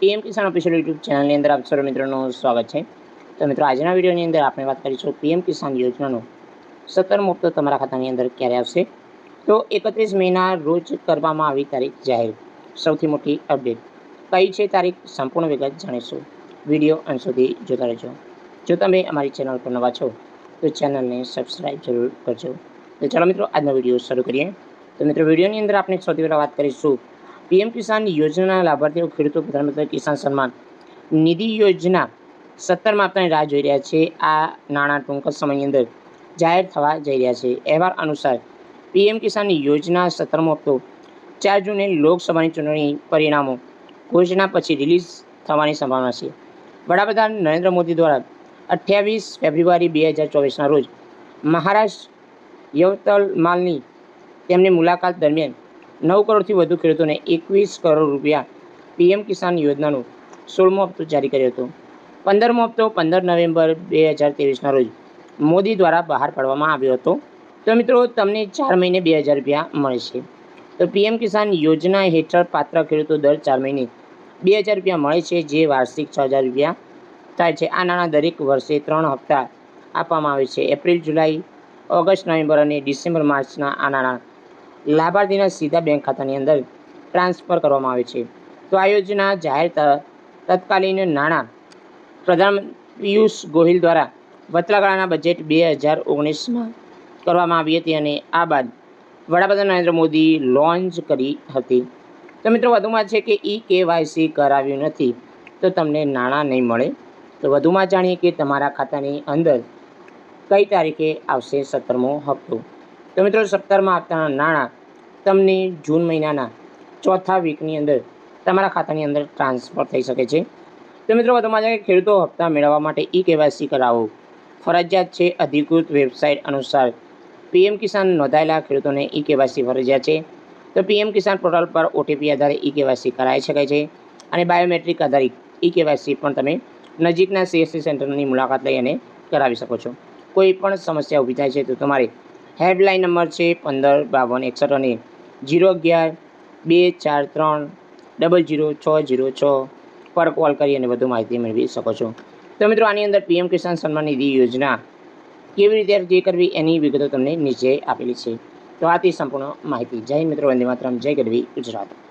PM કિસાન official YouTube ચેનલની અંદર આપ સર્વ મિત્રોનું સ્વાગત છે. તો મિત્રો, આજના વિડીયોની અંદર આપણે વાત કરીશું પીએમ કિસાન યોજનાનો. સત્તરમો હપ્તો તમારા ખાતાની અંદર ક્યારે આવશે? તો એકત્રીસ મેના રોજ કરવામાં આવી તારીખ જાહેર. સૌથી મોટી અપડેટ. કઈ છે તારીખ? સંપૂર્ણ વિગત જાણીશું. વીડિયો અંત સુધી જોતા રહેજો. જો તમે અમારી ચેનલ પર નવા છો, તો ચેનલને સબસ્ક્રાઈબ જરૂર કરજો. તો ચાલો મિત્રો, આજનો વીડિયો શરૂ કરીએ. તો મિત્રો, વિડીયોની અંદર આપણે સૌથી પહેલાં વાત કરીશું પીએમ કિસાન યોજનાના લાભાર્થીઓ, ખેડૂતો, પ્રધાનમંત્રી કિસાન સન્માન નિધિ યોજના સત્તરમાં આપણે રાહ જોઈ રહ્યા છે. આ નાણાં ટૂંક સમયની અંદર જાહેર થવા જઈ રહ્યા છે. અહેવાલ અનુસાર પીએમ કિસાન યોજના સત્તરમો હપ્તો, ચાર જૂને લોકસભાની ચૂંટણી પરિણામો, ઘોષણા પછી રિલીઝ થવાની સંભાવના છે. વડાપ્રધાન નરેન્દ્ર મોદી દ્વારા અઠ્યાવીસ ફેબ્રુઆરી બે હજાર ચોવીસના રોજ મહારાષ્ટ્ર યવતમાલની તેમની મુલાકાત દરમિયાન નવ કરોડથી વધુ ખેડૂતોને એકવીસ કરોડ રૂપિયા પીએમ કિસાન યોજનાનો સોળમો હપ્તો જારી કર્યો હતો. પંદરમો હપ્તો પંદર નવેમ્બર બે હજાર ત્રેવીસના રોજ મોદી દ્વારા બહાર પાડવામાં આવ્યો હતો. તો મિત્રો, તમને ચાર મહિને બે હજાર રૂપિયા મળે છે તો પીએમ કિસાન યોજના હેઠળ પાત્ર ખેડૂતો દર ચાર મહિને બે હજાર રૂપિયા મળે છે, જે વાર્ષિક છ હજાર રૂપિયા થાય છે. આ નાણાં દરેક વર્ષે ત્રણ હપ્તા આપવામાં આવે છે. એપ્રિલ, જુલાઈ, ઓગસ્ટ, નવેમ્બર અને ડિસેમ્બર માર્ચના આ નાણાં લાભાર્થીના સીધા બેંક ખાતાની અંદર ટ્રાન્સફર કરવામાં આવે છે. તો આ યોજના જાહેર તત્કાલીન નાણાં પ્રધાન પિયુષ ગોહિલ દ્વારા વચલાગાળાના બજેટ બે હજાર ઓગણીસમાં કરવામાં આવી હતી અને આ બાદ વડાપ્રધાન નરેન્દ્ર મોદી લોન્ચ કરી હતી. તો મિત્રો વધુમાં છે કે ઈ કેવાયસી કરાવ્યું નથી, તો તમને નાણાં નહીં મળે. તો વધુમાં જાણીએ કે તમારા ખાતાની અંદર કઈ તારીખે આવશે સત્તરમો હપ્તો? તો મિત્રો સત્તરમાં આપતા નાણાં તમને જૂન મહિનાના ચોથા વીકની અંદર તમારા ખાતાની અંદર ટ્રાન્સફર થઈ શકે છે. તો મિત્રો તમારે ખેડૂતો હપ્તા મેળવવા માટે ઈ કેવાયસી કરાવો. ફરજિયાત છે, અધિકૃત વેબસાઇટ અનુસાર. પીએમ કિસાન નોંધાયેલા ખેડૂતોને ઈ કેવાયસી ફરજિયાત છે. તો પીએમ કિસાન પોર્ટલ પર ઓટીપી આધારે ઈ કેવાયસી કરાવી શકાય છે. અને બાયોમેટ્રિક આધારિત ઈ કેવાયસી પણ તમે નજીકના સીએસસી સેન્ટરની મુલાકાત લઈ અને કરાવી શકો છો. કોઈ પણ સમસ્યા ઊભી થાય છે તો તમારે હેલ્પલાઇન નંબર છે પંદર બાવન એકસઠ અને જીરો અગિયાર બે ચાર ત્રણ ડબલ જીરો છ જીરો છ પર કોલ કરી અને વધુ માહિતી મેળવી શકો છો. તો મિત્રો, આની અંદર પીએમ કિસાન સન્માન નિધિ યોજના કેવી રીતે અરજી કરવી એની વિગતો તમને નીચે આપેલી છે. તો આથી સંપૂર્ણ માહિતી. જય મિત્રો, વંદે માતરમ. જય ગઢવી ગુજરાત.